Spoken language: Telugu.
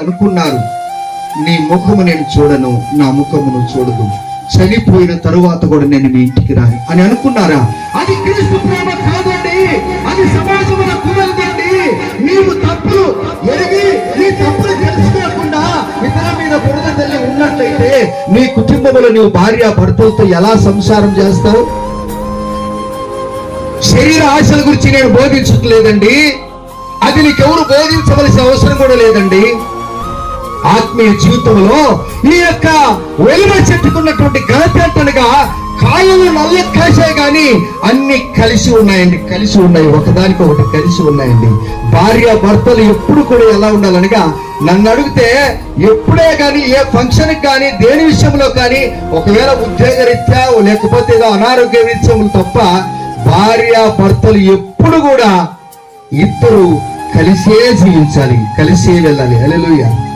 అనుకున్నారు. నీ ముఖము నేను చూడను నా ముఖమును చూడదు. చనిపోయిన తరువాత కూడా నేను మీ ఇంటికి రాను అని అనుకున్నారా? అది క్రీస్తు ప్రేమ కాదండి. అది సమాజంలో కుదరదండి. నీవు తప్పులు ఎరిగి నీ తప్పులు తెలుసుకోకుండా ఇతర మీద బురద తల్లి ఉన్నట్లయితే నీ కుటుంబంలో నీవు భార్య భర్తలతో ఎలా సంసారం చేస్తావు? శరీర ఆశల గురించి నేను బోధించట్లేదండి. అది నీకెవరు బోధించవలసిన అవసరం కూడా లేదండి. ఆత్మీయ జీవితంలో ఈ యొక్క వెలువ చెట్టుకున్నటువంటి ఘనత ఏంటనగా కాయలు నల్ల కలిసే కానీ అన్ని కలిసి ఉన్నాయండి కలిసి ఉన్నాయి. ఒకదానికి ఒకటి కలిసి ఉన్నాయండి. భార్య భర్తలు ఎప్పుడు కూడా ఎలా ఉండాలనగా నన్ను అడిగితే ఎప్పుడే కానీ ఏ ఫంక్షన్ కానీ దేని విషయంలో కానీ ఒకవేళ ఉద్యోగరీత్యా లేకపోతే ఏదో అనారోగ్య విషయములు తప్ప భార్య భర్తలు ఎప్పుడు కూడా ఇద్దరు కలిసే జీవించాలి కలిసే వెళ్ళాలి. హల్లెలూయా.